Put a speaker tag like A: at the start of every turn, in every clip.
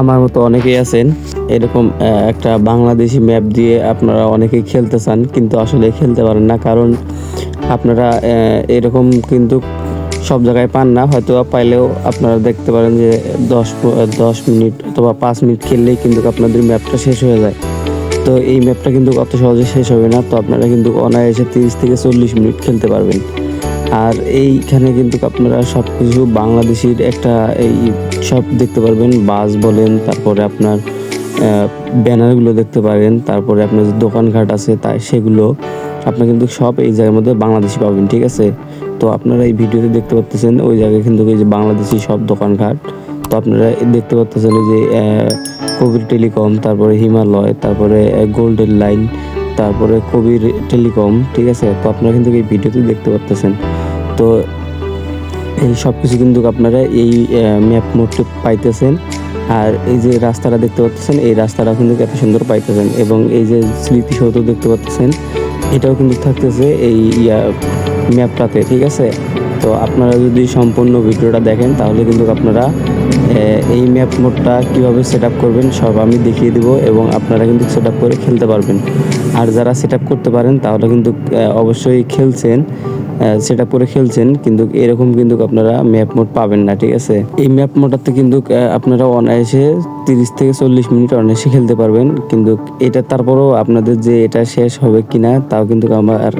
A: আমার মতো অনেকেই আছেন। এরকম একটা বাংলাদেশি ম্যাপ দিয়ে আপনারা অনেকেই খেলতে চান, কিন্তু আসলে খেলতে পারেন না। কারণ আপনারা এরকম কিন্তু সব জায়গায় পান না। হয়তো পাইলেও আপনারা দেখতে পারেন যে দশ দশ মিনিট অথবা পাঁচ মিনিট খেললেই কিন্তু আপনাদের ম্যাপটা শেষ হয়ে যায়। তো এই ম্যাপটা কিন্তু অত সহজে শেষ হবে না। তো আপনারা কিন্তু অনায়াসে তিরিশ থেকে চল্লিশ মিনিট খেলতে পারবেন। এইখানে কিন্তু আপনারা সব কিছু বাংলাদেশির একটা এই সব দেখতে পারবেন, বাস বলেন, তারপরে আপনার ব্যানারগুলো দেখতে পারেন, তারপরে আপনার যে দোকানঘাট আছে তাই সেগুলো আপনার কিন্তু সব এই জায়গার মধ্যে বাংলাদেশি পাবেন, ঠিক আছে? তো আপনারা এই ভিডিওতে দেখতে পাচ্ছেন ওই জায়গায় কিন্তু এই যে বাংলাদেশি সব দোকানঘাট। তো আপনারা দেখতে পাচ্ছেন এই যে কবির টেলিকম, তারপরে হিমালয়, তারপরে গোল্ডেন লাইন, তারপরে কবির টেলিকম, ঠিক আছে? তো আপনারা কিন্তু এই ভিডিওতে দেখতে পাচ্ছেন তো এই সব কিছু কিন্তু আপনারা এই ম্যাপ মোডটি পাইতেছেন। আর এই যে রাস্তাটা দেখতে পাচ্ছেন, এই রাস্তাটা কিন্তু এত সুন্দর পাইতেছেন এবং এই যে স্মৃতিসৌধ দেখতে পাচ্ছেন, এটাও কিন্তু থাকতেছে এই, ইয়া ম্যাপটাতে ঠিক আছে? তো আপনারা যদি সম্পূর্ণ ভিডিওটা দেখেন, তাহলে কিন্তু আপনারা এই ম্যাপ মোডটা কীভাবে সেট করবেন, সব আমি দেখিয়ে দিব এবং আপনারা কিন্তু সেট করে খেলতে পারবেন। আর যারা সেট করতে পারেন, তাহলে কিন্তু অবশ্যই খেলছেন। সেট করে খেলছেন, কিন্তু এরকম কিন্তু আপনারা ম্যাপ মোড পাবেন না, ঠিক আছে? এই ম্যাপ মোডটাতে কিন্তু আপনারা অনায়াসে তিরিশ থেকে চল্লিশ মিনিট অনায়াসে খেলতে পারবেন, কিন্তু এটা তারপরেও আপনাদের যে এটা শেষ হবে কিনা, তাও কিন্তু আমার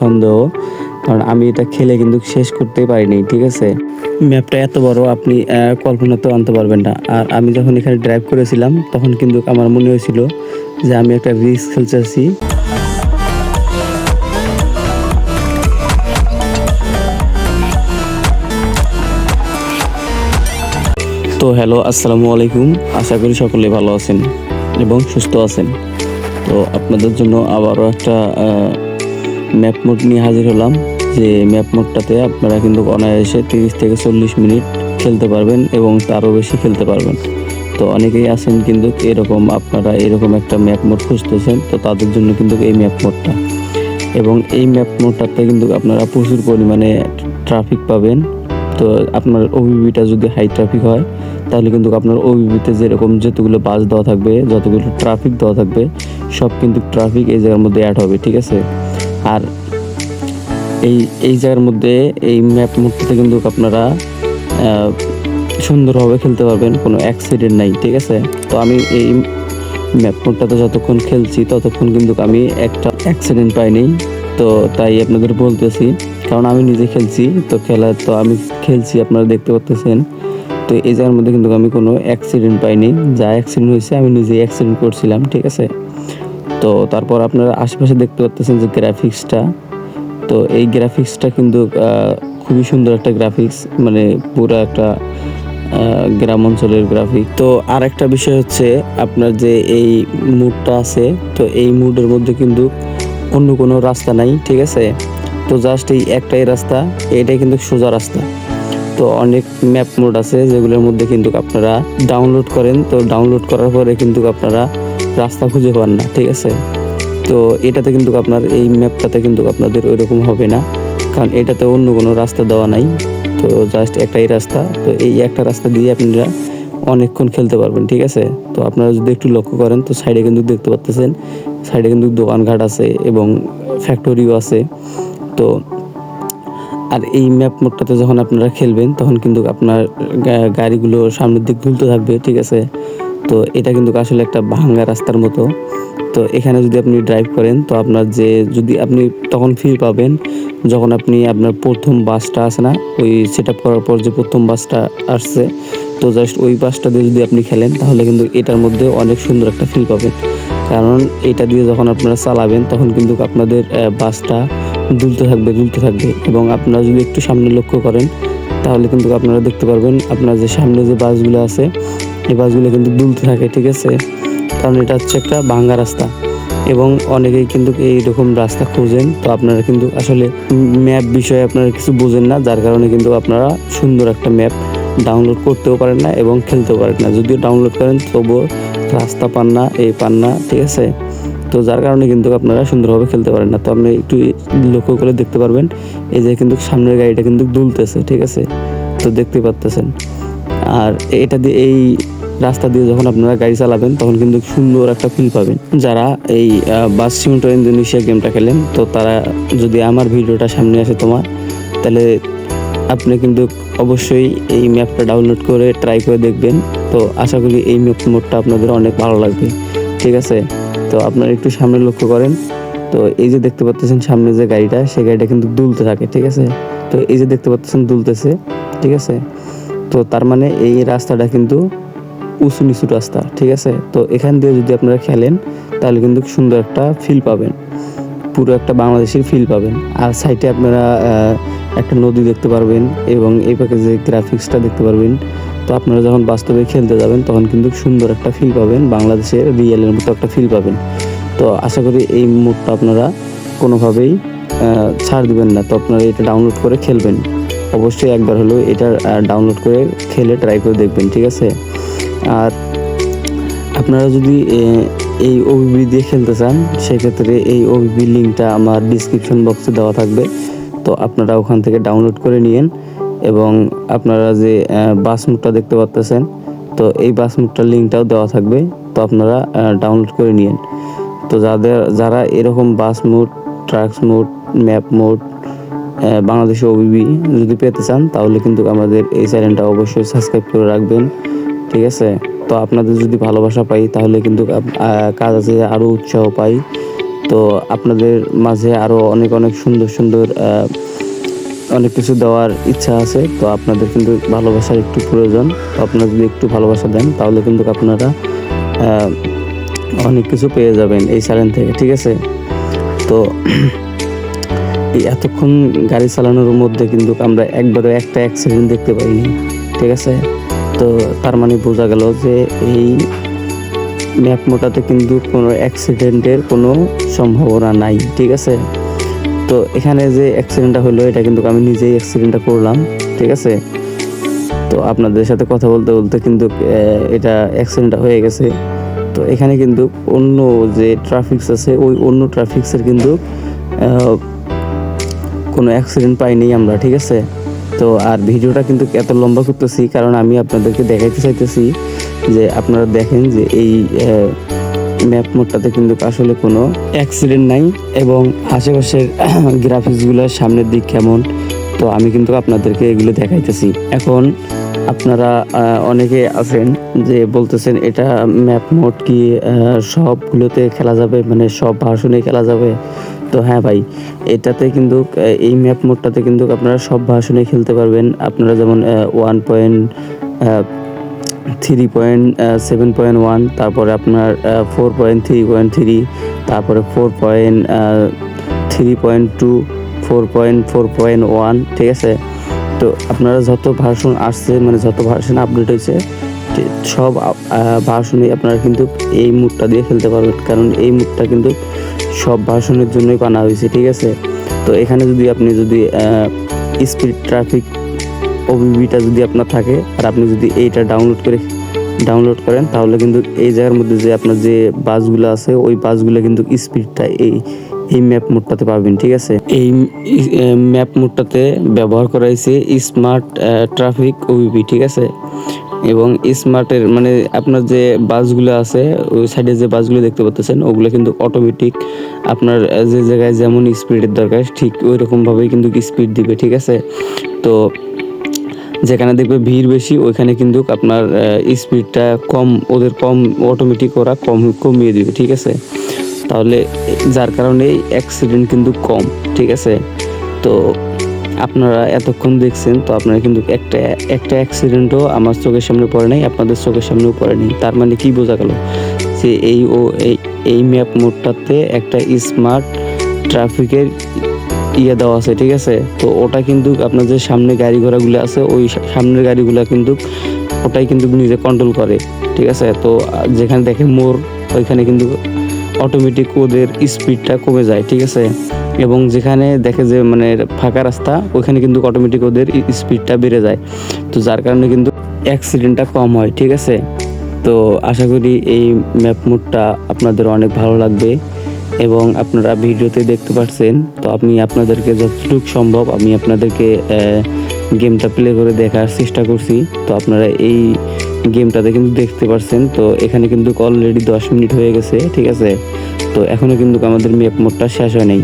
A: সন্দেহ। কারণ আমি এটা খেলে কিন্তু শেষ করতে পারিনি, ঠিক আছে? ম্যাপটা এত বড়, আপনি কল্পনাতেও আনতে পারবেন না। আর আমি যখন এখানে ড্রাইভ করেছিলাম, তখন কিন্তু আমার মনে হয়েছিল যে আমি একটা রিস্ক খেলতেছি তো হ্যালো, আসসালামু আলাইকুম। আশা করি সকলে ভালো আছেন এবং সুস্থ আছেন। তো আপনাদের জন্য আবারও একটা ম্যাপ মোড নিয়ে হাজির হলাম। যে ম্যাপ মোডটাতে আপনারা কিন্তু অনায়াসে তিরিশ থেকে চল্লিশ মিনিট খেলতে পারবেন এবং তারও বেশি খেলতে পারবেন। তো অনেকেই আছেন কিন্তু এরকম, আপনারা এরকম একটা ম্যাপ মোড খুঁজতেছেন, তো তাদের জন্য কিন্তু এই ম্যাপ মোডটা এবং এই ম্যাপ মোডটাতে কিন্তু আপনারা প্রচুর পরিমাণে ট্রাফিক পাবেন। তো আপনার ওবিবিটা যদি হাই ট্রাফিক হয় তাহলে কিন্তু আপনার ওবিবিতে যেরকম যতগুলো বাস দেওয়া থাকবে, যতগুলো ট্রাফিক দেওয়া থাকবে, সব কিন্তু ট্রাফিক এই জায়গার মধ্যে অ্যাড হবে, ঠিক আছে? আর এই এই জায়গার মধ্যে, এই ম্যাপ মোডটাতে কিন্তু আপনারা সুন্দরভাবে খেলতে পারবেন, কোনো অ্যাক্সিডেন্ট নাই, ঠিক আছে? তো আমি এই ম্যাপ মোডটাতে যতক্ষণ খেলছি, ততক্ষণ কিন্তু আমি একটা অ্যাক্সিডেন্ট পাইনি। তো তাই আপনাদের বলতেছি, কারণ আমি নিজে খেলছি, তো খেলা তো আমি খেলছি, আপনারা দেখতে পাচ্ছেন তো এই জায়গার মধ্যে কিন্তু আমি কোনো অ্যাক্সিডেন্ট পাইনি। যা অ্যাক্সিডেন্ট হয়েছে, আমি নিজেই অ্যাক্সিডেন্ট করছিলাম, ঠিক আছে? তো তারপর আপনারা আশেপাশে দেখতে পাচ্ছেন যে গ্রাফিক্সটা তো এই গ্রাফিক্সটা কিন্তু খুবই সুন্দর একটা গ্রাফিক্স মানে পুরো একটা গ্রাম অঞ্চলের গ্রাফিক তো আর একটা বিষয় হচ্ছে আপনার যে এই মুডটা আছে, তো এই মুডের মধ্যে কিন্তু অন্য কোনো রাস্তা নাই, ঠিক আছে? তো জাস্ট এই একটাই রাস্তা, এটাই কিন্তু সোজা রাস্তা। তো অনেক ম্যাপ মোড আছে যেগুলোর মধ্যে কিন্তু আপনারা ডাউনলোড করেন। তো ডাউনলোড করার পরে কিন্তু আপনারা রাস্তা খুঁজে পান না, ঠিক আছে? তো এটাতে কিন্তু আপনার এই ম্যাপটাতে কিন্তু আপনাদের ওইরকম হবে না, কারণ এটাতে অন্য কোনো রাস্তা দেওয়া নাই। তো জাস্ট একটাই রাস্তা, তো এই একটা রাস্তা দিয়ে আপনারা অনেকক্ষণ খেলতে পারবেন, ঠিক আছে? তো আপনারা যদি একটু লক্ষ্য করেন, তো সাইডে কিন্তু দেখতে পাচ্ছেন সাইডে কিন্তু দোকানঘাট আছে এবং ফ্যাক্টরিও আছে। তো আর এই ম্যাপ মোডটাতে যখন আপনারা খেলবেন, তখন কিন্তু আপনার গাড়িগুলো সামনের দিক দুলতে থাকবে, ঠিক আছে? তো এটা কিন্তু আসলে একটা ভাঙ্গা রাস্তার মতো। তো এখানে যদি আপনি ড্রাইভ করেন, তো আপনার যে, যদি আপনি তখন ফিল পাবেন, যখন আপনি আপনার প্রথম বাসটা আসে না, ওই সেট আপ করার পর যে প্রথম বাসটা আসছে, তো জাস্ট ওই বাসটা দিয়ে যদি আপনি খেলেন, তাহলে কিন্তু এটার মধ্যে অনেক সুন্দর একটা ফিল পাবেন। কারণ এটা দিয়ে যখন আপনারা চালাবেন, তখন কিন্তু আপনাদের বাসটা দুলতে থাকবে দুলতে থাকবে। এবং আপনারা যদি একটু সামনে লক্ষ্য করেন, তাহলে কিন্তু আপনারা দেখতে পারবেন আপনার যে সামনে যে বাসগুলো আছে, এই বাসগুলো কিন্তু দুলতে থাকে, ঠিক আছে? কারণ এটা হচ্ছে একটা ভাঙ্গা রাস্তা। এবং অনেকেই কিন্তু এইরকম রাস্তা খোঁজেন, তো আপনারা কিন্তু আসলে ম্যাপ বিষয়ে আপনারা কিছু বোঝেন না, যার কারণে কিন্তু আপনারা সুন্দর একটা ম্যাপ ডাউনলোড করতেও পারেন না এবং খেলতেও পারেন না। যদিও ডাউনলোড করেন, তবুও রাস্তা পান না, এই পান না, ঠিক আছে? তো যার কারণে কিন্তু আপনারা সুন্দরভাবে খেলতে পারেন না। তো আপনি একটু লক্ষ্য করে দেখতে পারবেন, এই যে কিন্তু সামনের গাড়িটা কিন্তু দুলতেছে, ঠিক আছে? তো দেখতে পাচ্তেছেন আর এটা দিয়ে এই রাস্তা দিয়ে যখন আপনারা গাড়ি চালাবেন, তখন কিন্তু সুন্দর একটা ফিল পাবেন। যারা এই বাস সিমটো ইন্দোনেশিয়া গেমটা খেলেন, তো তারা যদি আমার ভিডিওটা সামনে আসে তোমার, তাহলে আপনি কিন্তু অবশ্যই এই ম্যাপটা ডাউনলোড করে ট্রাই করে দেখবেন। তো আশা করি এই ম্যাপ মোডটা আপনাদের অনেক ভালো লাগবে, ঠিক আছে? তো আপনারা একটু সামনে লক্ষ্য করেন। তো এই যে দেখতে পাচ্ছেন সামনে যে গাড়িটা সেই গাড়িটা কিন্তু দুলতে থাকে, ঠিক আছে? তো এই যে দেখতে পাচ্ছেন দুলতেছে, ঠিক আছে? তো তার মানে এই রাস্তাটা কিন্তু উঁচু নিচু রাস্তা, ঠিক আছে? তো এখান দিয়ে যদি আপনারা খেলেন, তাহলে কিন্তু সুন্দর একটা ফিল পাবেন। পুরো একটা বাংলাদেশের ফিল পাবেন। আর সাইডে আপনারা একটা নদী দেখতে পারবেন এবং এই পাশে যে গ্রাফিক্সটা দেখতে পারবেন তো আপনারা যখন বাস্তবে খেলতে যাবেন, তখন কিন্তু সুন্দর একটা ফিল পাবেন। বাংলাদেশের রিয়েলের মতো একটা ফিল পাবেন। তো আশা করি এই মুডটা আপনারা কোনোভাবেই ছাড় দিবেন না। তো আপনারা এটা ডাউনলোড করে খেলবেন। অবশ্যই একবার হলেও এটা ডাউনলোড করে খেলে ট্রাই করে দেখবেন, ঠিক আছে? আর আপনারা যদি এই ওবিবি দিয়ে খেলতে চান, সেক্ষেত্রে এই ওবিবি লিঙ্কটা আমার ডিসক্রিপশন বক্সে দেওয়া থাকবে। তো আপনারা ওখান থেকে ডাউনলোড করে নিয়েন। এবং আপনারা যে বাস মুডটা দেখতে পাচ্তেছেন তো এই বাস মুডটার লিঙ্কটাও দেওয়া থাকবে, তো আপনারা ডাউনলোড করে নিন তো যাদের, যারা এরকম bus mode tracks mode map mode বাংলাদেশে ওবিবি যদি পেতে চান, তাহলে কিন্তু আমাদের এই চ্যানেলটা অবশ্যই সাবস্ক্রাইব করে রাখবেন, ঠিক আছে? তো আপনাদের যদি ভালোবাসা পাই, তাহলে কিন্তু কাজ আছে আরও উৎসাহ পাই। তো আপনাদের মাঝে আরও অনেক অনেক সুন্দর সুন্দর অনেক কিছু দেওয়ার ইচ্ছা আছে, তো আপনাদের কিন্তু ভালোবাসার একটু প্রয়োজন। তো আপনারা যদি একটু ভালোবাসা দেন, তাহলে কিন্তু আপনারা অনেক কিছু পেয়ে যাবেন এই চ্যানেল থেকে, ঠিক আছে? তো এতক্ষণ গাড়ি চালানোর মধ্যে কিন্তু আমরা একবারও একটা অ্যাক্সিডেন্ট দেখতে পাইনি, ঠিক আছে? তো তার মানে বোঝা গেল যে এই ম্যাপ মোটাতে কিন্তু কোনো অ্যাক্সিডেন্টের কোনো সম্ভাবনা নাই, ঠিক আছে? তো এখানে যে অ্যাক্সিডেন্টটা হলো, এটা কিন্তু আমি নিজেই অ্যাক্সিডেন্টটা করলাম, ঠিক আছে? তো আপনাদের সাথে কথা বলতে বলতে কিন্তু এটা অ্যাক্সিডেন্টটা হয়ে গেছে। তো এখানে কিন্তু অন্য যে ট্রাফিক্স আছে, ওই অন্য ট্রাফিক্সের কিন্তু কোনো অ্যাক্সিডেন্ট পাইনি আমরা, ঠিক আছে? তো আর ভিডিওটা কিন্তু এত লম্বা করতেছি, কারণ আমি আপনাদেরকে দেখাইতে চাইতেছি যে আপনারা দেখেন যে এই ম্যাপ মোডটাতে কিন্তু আসলে কোনো অ্যাক্সিডেন্ট নাই এবং আশেপাশের গ্রাফিক্সগুলোর সামনের দিক কেমন? তো আমি কিন্তু আপনাদেরকে এগুলো দেখাইতেছি। এখন আপনারা অনেকে আছেন যে বলতেছেন, এটা ম্যাপ মোড কি সবগুলোতে খেলা যাবে? মানে সব ভার্সনে খেলা যাবে? তো হ্যাঁ ভাই, এটাতে কিন্তু এই ম্যাপ মোডটাতে কিন্তু আপনারা সব ভার্সনে খেলতে পারবেন। আপনারা যেমন one point three point seven point one তারপরে আপনার four point three point three তারপরে four point three point two four point four point one ঠিক আছে? তো আপনারা যত ভার্সন আসছে মানে যত ভার্সন আপডেট হয়েছে সব ভার্সনে আপনারা কিন্তু এই মুডটা দিয়ে খেলতে পারবেন। কারণ এই মুডটা কিন্তু সব ভার্সনের জন্যই বানা হয়েছে, ঠিক আছে? তো এখানে যদি আপনি যদি স্পিড ট্রাফিক ওবিবিটা যদি আপনার থাকে, আর আপনি যদি এইটা ডাউনলোড করে ডাউনলোড করেন, তাহলে কিন্তু এই জায়গার মধ্যে যে আপনার যে বাসগুলো আছে, ওই বাসগুলো কিন্তু স্পিডটা এই এই ম্যাপ মোডটাতে পাবেন, ঠিক আছে? এই ম্যাপ মোডটাতে ব্যবহার করা হয়েছে স্মার্ট ট্রাফিক ওবিবি ঠিক আছে? এবং স্মার্টের মানে আপনার যে বাসগুলো আছে, ওই সাইডে যে বাসগুলো দেখতে পাচ্ছেন, ওগুলো কিন্তু অটোমেটিক আপনার যে জায়গায় যেমন স্পিডের দরকার, ঠিক ওই রকমভাবেই কিন্তু স্পিড দিবে, ঠিক আছে? তো যেখানে দেখবে ভিড় বেশি, ওইখানে কিন্তু আপনার স্পিডটা কম, ওদের কম অটোমেটিক ওরা কম, কমিয়ে দেবে, ঠিক আছে? তাহলে যার কারণে অ্যাক্সিডেন্ট কিন্তু কম, ঠিক আছে? তো আপনারা এতক্ষণ দেখছেন, তো আপনারা কিন্তু একটা একটা অ্যাক্সিডেন্টও আমার চোখের সামনে পড়ে নাই, আপনাদের চোখের সামনেও পড়ে নাই। তার মানে কি বোঝা গেল? যে এই ও, এই ম্যাপ মোডটাতে একটা স্মার্ট ট্রাফিকের ইয়ে দেওয়া আছে, ঠিক আছে? তো ওটা কিন্তু আপনার যে সামনে গাড়ি ঘোড়াগুলো আছে, ওই সামনের গাড়িগুলো কিন্তু ওটাই কিন্তু নিজে কন্ট্রোল করে, ঠিক আছে? তো যেখানে দেখে মোর ওইখানে কিন্তু অটোমেটিক ওদের স্পিডটা কমে যায়, ঠিক আছে? এবং যেখানে দেখে যে মানে ফাঁকা রাস্তা, ওইখানে কিন্তু অটোমেটিক ওদের স্পিডটা বেড়ে যায়। তো যার কারণে কিন্তু অ্যাক্সিডেন্টটা কম হয়, ঠিক আছে? তো আশা করি এই ম্যাপ মোডটা আপনাদের অনেক ভালো লাগবে। এবং আপনারা ভিডিওতে দেখতে পাচ্ছেন, তো আমি আপনাদেরকে যতটুকু সম্ভব আমি আপনাদেরকে গেমটা প্লে করে দেখার চেষ্টা করছি। তো আপনারা এই গেমটাতে কিন্তু দেখতে পারছেন তো এখানে কিন্তু অলরেডি দশ মিনিট হয়ে গেছে, ঠিক আছে? তো এখনও কিন্তু আমাদের ম্যাপ মোডটা শেষ হয় নাই।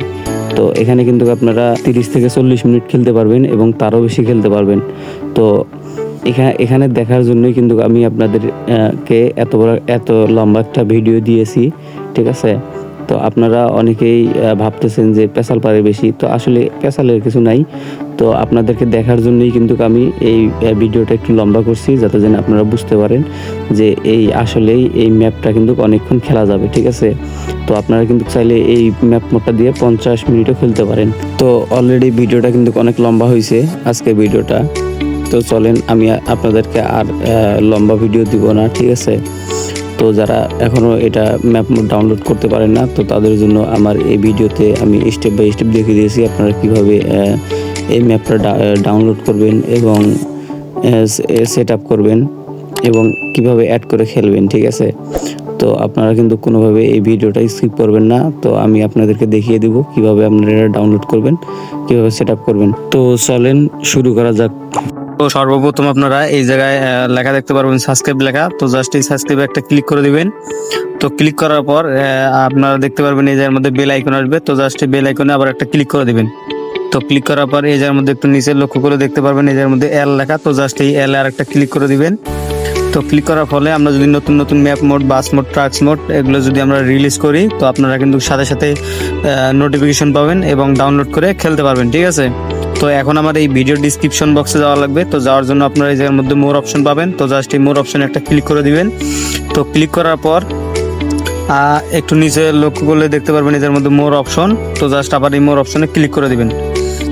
A: তো এখানে কিন্তু আপনারা তিরিশ থেকে চল্লিশ মিনিট খেলতে পারবেন এবং তারও বেশি খেলতে পারবেন। তো এখানে এখানে দেখার জন্যই কিন্তু আমি আপনাদেরকে এত বড়, এত লম্বা একটা ভিডিও দিয়েছি, ঠিক আছে? তো আপনারা অনেকেই ভাবতেছেন যে পেশাল পারে বেশি, তো আসলে পেশালের কিছু নাই। তো আপনাদেরকে দেখার জন্যই কিন্তু আমি এই ভিডিওটা একটু লম্বা করছি, যাতে যেন আপনারা বুঝতে পারেন যে এই আসলেই এই ম্যাপটা কিন্তু অনেকক্ষণ খেলা যাবে, ঠিক আছে? তো আপনারা কিন্তু চাইলে এই ম্যাপ মোডটা দিয়ে পঞ্চাশ মিনিটও খেলতে পারেন। তো অলরেডি ভিডিওটা কিন্তু অনেক লম্বা হয়েছে আজকে ভিডিওটা। তো চলেন, আমি আপনাদেরকে আর লম্বা ভিডিও দিব না, ঠিক আছে? তো যারা এখনও এটা ম্যাপ ডাউনলোড করতে পারেন না, তো তাদের জন্য আমার এই ভিডিওতে আমি স্টেপ বাই স্টেপ দেখিয়ে দিয়েছি আপনারা কীভাবে এই ম্যাপটা ডাউনলোড করবেন এবং সেট আপ করবেন এবং কীভাবে অ্যাড করে খেলবেন, ঠিক আছে? তো আপনারা কিন্তু কোনোভাবে এই ভিডিওটা স্কিপ করবেন না, তো আমি আপনাদেরকে দেখিয়ে দিব কীভাবে আপনারা ডাউনলোড করবেন, কীভাবে সেট করবেন। তো চলেন শুরু করা যাক। তো সর্বপ্রথম আপনারা এই জায়গায় লেখা দেখতে পারবেন সাবস্ক্রাইব লেখা। তো জাস্ট এই সাবস্ক্রাইবে একটা ক্লিক করে দিবেন। তো ক্লিক করার পর আপনারা দেখতে পারবেন এই জায়গার মধ্যে বেল আইকন আসবে। তো জাস্ট বেল আইকনে আবার একটা ক্লিক করে দিবেন। তো ক্লিক করার পর এই জায়গার মধ্যে একটু নিচে লক্ষ্য করে দেখতে পারবেন এই জায়গার মধ্যে এল লেখা। তো জাস্ট এই এল আর একটা ক্লিক করে দিবেন। তো ক্লিক করার ফলে আমরা যদি নতুন নতুন map mode bus mode tracks mode এগুলো যদি আমরা রিলিজ করি, তো আপনারা কিন্তু সাথে সাথে নোটিফিকেশন পাবেন এবং ডাউনলোড করে খেলতে পারবেন। ঠিক আছে? তো এখন আমার এই ভিডিও ডিসক্রিপশন বক্সে যাওয়া লাগবে। তো যাওয়ার জন্য আপনারা এই জায়গার মধ্যে মোর অপশন পাবেন। তো জাস্ট এই মোর অপশনে একটা ক্লিক করে দিবেন। তো ক্লিক করার পর একটু নিচে লক্ষ্য করলে দেখতে পারবেন এদের মধ্যে মোর অপশন তো জাস্ট আবার এই মোর অপশনে ক্লিক করে দিবেন।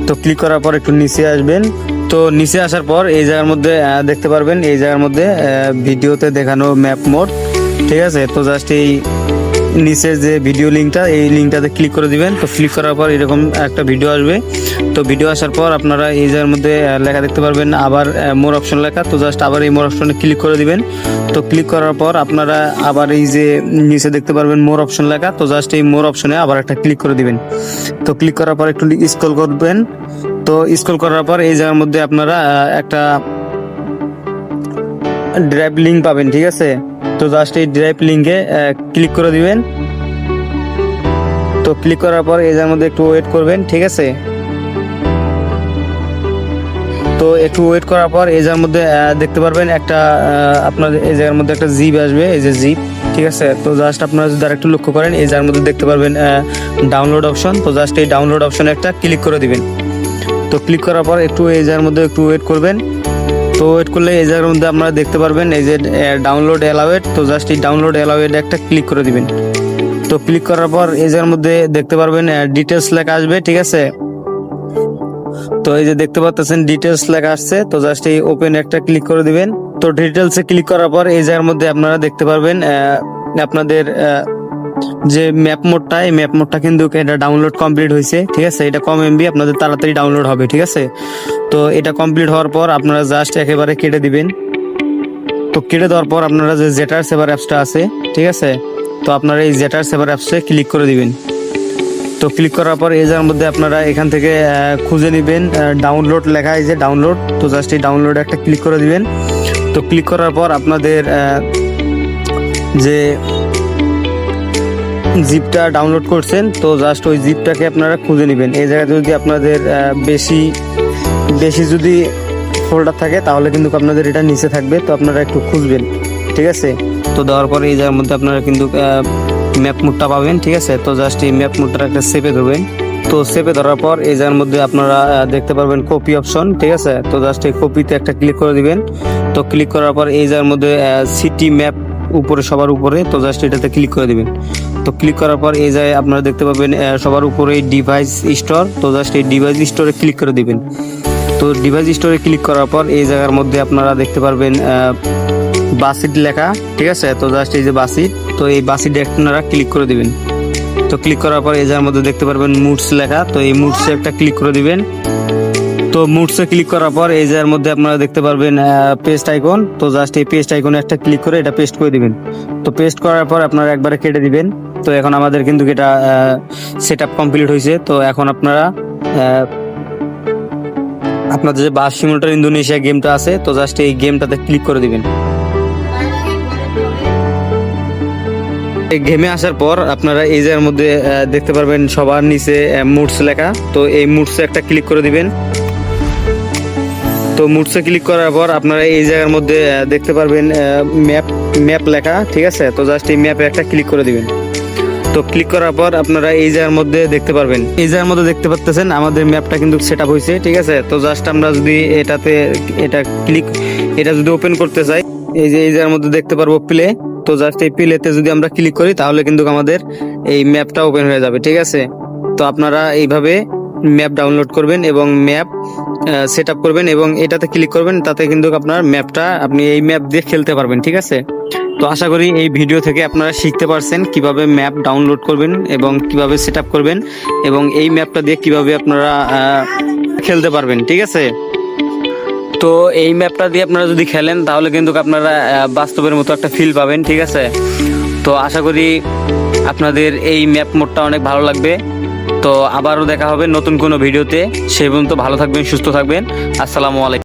A: তো ক্লিক করার পর একটু নিচে আসবেন। তো নিচে আসার পর এই জায়গার মধ্যে দেখতে পারবেন এই জায়গার মধ্যে ভিডিওতে দেখানো ম্যাপ মোড ঠিক আছে? তো জাস্ট এই নিচের যে ভিডিও লিঙ্কটা এই লিঙ্কটাতে ক্লিক করে দিবেন। তো ক্লিক করার পর এরকম একটা ভিডিও আসবে। তো ভিডিও আসার পর আপনারা এই জায়গার মধ্যে লেখা দেখতে পারবেন আবার মোর অপশন লেখা। তো জাস্ট আবার এই মোর অপশনে ক্লিক করে দিবেন। তো ক্লিক করার পর আপনারা আবার এই যে নিচে দেখতে পারবেন মোর অপশন লেখা। তো জাস্ট এই মোর অপশনে আবার একটা ক্লিক করে দিবেন। তো ক্লিক করার পর একটু স্ক্রল করবেন। তো স্ক্রল করার পর এই জায়গার মধ্যে আপনারা একটা ড্রাইভ লিঙ্ক পাবেন, ঠিক আছে? তো জাস্ট এই ড্রাইভ লিঙ্কে ক্লিক করে দিবেন। তো ক্লিক করার পর এই জায়গার মধ্যে একটু ওয়েট করবেন, ঠিক আছে? তো একটু ওয়েট করার পর এই জায়গার মধ্যে দেখতে পারবেন একটা আপনার এই জায়গার মধ্যে একটা জিপ আসবে, এই যে জিপ ঠিক আছে? তো জাস্ট আপনারা যদি আরেকটু লক্ষ্য করেন, এই যার মধ্যে দেখতে পারবেন ডাউনলোড অপশন তো জাস্ট এই ডাউনলোড অপশনে একটা ক্লিক করে দিবেন। তো ক্লিক করার পর একটু এই যার মধ্যে একটু ওয়েট করবেন। তো ওয়েট করলে এই জায়গার মধ্যে আপনারা দেখতে পারবেন, এই যে ডাউনলোড অ্যালাওয়েড তো জাস্ট এই ডাউনলোড অ্যালাওয়েড একটা ক্লিক করে দিবেন। তো ক্লিক করার পর এই জায়গার মধ্যে দেখতে পারবেন ডিটেলস লেখা আসবে, ঠিক আছে? তো এই যে দেখতে পাচ্ছেন ডিটেলস লেখা আসছে, তো জাস্ট এই ওপেন একটা ক্লিক করে দিবেন। তো ডিটেলসে ক্লিক করার পর এই জায়গার মধ্যে আপনারা দেখতে পারবেন আপনাদের যে ম্যাপ মোডটা এই ম্যাপ মোডটা কিন্তু এটা ডাউনলোড কমপ্লিট হয়েছে, ঠিক আছে? এটা কম এমবি আপনাদের তাড়াতাড়ি ডাউনলোড হবে, ঠিক আছে? তো এটা কমপ্লিট হওয়ার পর আপনারা জাস্ট একেবারে কেটে দিবেন। তো কেটে দেওয়ার পর আপনারা যে জেটার সেভার অ্যাপসটা আছে, ঠিক আছে? তো আপনারা এই জেটার সেভার অ্যাপসে ক্লিক করে দিবেন। তো ক্লিক করার পর এই যার মধ্যে আপনারা এখান থেকে খুঁজে নেবেন ডাউনলোড লেখা এই যে ডাউনলোড তো জাস্ট এই ডাউনলোড একটা ক্লিক করে দিবেন। তো ক্লিক করার পর আপনাদের যে জিপটা ডাউনলোড করছেন, তো জাস্ট ওই জিপটাকে আপনারা খুঁজে নেবেন। এই জায়গায় যদি আপনাদের বেশি বেশি যদি ফোল্ডার থাকে, তাহলে কিন্তু আপনাদের এটা নিচে থাকবে, তো আপনারা একটু খুঁজবেন, ঠিক আছে? তো দেওয়ার পরে এই জায়গার মধ্যে আপনারা কিন্তু ম্যাপ মুডটা পাবেন, ঠিক আছে? তো জাস্ট এই ম্যাপ মুডটা একটা সেপে ধরবেন। তো সেপে ধরার পর এই জায়গার মধ্যে আপনারা দেখতে পারবেন কপি অপশন ঠিক আছে? তো জাস্ট এই কপিতে একটা ক্লিক করে দিবেন। তো ক্লিক করার পর এই জায়গার মধ্যে সিটি ম্যাপ উপরে, সবার উপরে, তো জাস্ট এটাতে ক্লিক করে দেবেন। তো ক্লিক করার পর এই জায়গায় আপনারা দেখতে পাবেন সবার উপরে ডিভাইস স্টোর তো জাস্ট এই ডিভাইস স্টোরে ক্লিক করে দিবেন। তো ডিভাইস স্টোরে ক্লিক করার পর এই জায়গার মধ্যে আপনারা দেখতে পারবেন বাসিট লেখা, ঠিক আছে? তো জাস্ট এই যে বাসিট তো এই বাসিট আপনারা ক্লিক করে দিবেন। তো ক্লিক করার পর এই জায়গার মধ্যে দেখতে পারবেন, মুডস লেখা, তো এই মুডসে একটা ক্লিক করে দিবেন। তো মুডসে ক্লিক করার পর এই জায়গার মধ্যে আপনারা দেখতে পারবেন পেস্ট আইকন তো জাস্ট এই পেস্ট আইকনে একটা ক্লিক করে এটা পেস্ট করে দিবেন। তো পেস্ট করার পর আপনারা একবারে কেটে দিবেন। তো এখন আমাদের কিন্তু এটা সেট আপ কমপ্লিট হয়েছে তো এখন আপনারা আপনাদের যে বাস সিমুলেটার ইন্দোনেশিয়া গেমটা আছে, তো জাস্ট এই গেমটাতে ক্লিক করে দিবেন। গেমে আসার পর আপনারা এই জায়গার মধ্যে দেখতে পারবেন সবার নিচে মুডস লেখা। তো এই মুডসে একটা ক্লিক করে দিবেন। তো মুডসে ক্লিক করার পর আপনারা এই জায়গার মধ্যে দেখতে পারবেন ম্যাপ ম্যাপ লেখা, ঠিক আছে? তো জাস্ট এই ম্যাপে একটা ক্লিক করে দিবেন। তো ক্লিক করার পর আপনারা এই জায়গার মধ্যে দেখতে পারবেন। এই জায়গার মধ্যে দেখতে পাচ্ছেন আমাদের ম্যাপটা কিন্তু সেট আপ হয়েছে, ঠিক আছে? তো জাস্ট আমরা যদি এটাতে, এটা ক্লিক এটা যদি ওপেন করতে চাই, এই যে এই জায়গার মধ্যে দেখতে পারব প্লে তো জাস্ট এই প্লেতে যদি আমরা ক্লিক করি, তাহলে কিন্তু আমাদের এই ম্যাপটা ওপেন হয়ে যাবে, ঠিক আছে? তো আপনারা এইভাবে ম্যাপ ডাউনলোড করবেন এবং ম্যাপ সেট আপ করবেন এবং এটাতে ক্লিক করবেন, তাতে কিন্তু আপনার ম্যাপটা আপনি এই ম্যাপ দিয়ে খেলতে পারবেন, ঠিক আছে? তো আশা করি এই ভিডিও থেকে আপনারা শিখতে পারছেন কীভাবে ম্যাপ ডাউনলোড করবেন এবং কীভাবে সেট আপ করবেন এবং এই ম্যাপটা দিয়ে কীভাবে আপনারা খেলতে পারবেন, ঠিক আছে? তো এই ম্যাপটা দিয়ে আপনারা যদি খেলেন, তাহলে কিন্তু আপনারা বাস্তবের মতো একটা ফিল পাবেন, ঠিক আছে? তো আশা করি আপনাদের এই ম্যাপ মোডটা অনেক ভালো লাগবে। তো আবারও দেখা হবে নতুন কোনো ভিডিওতে। সে পর্যন্ত ভালো থাকবেন, সুস্থ থাকবেন। আসসালামু আলাইকুম।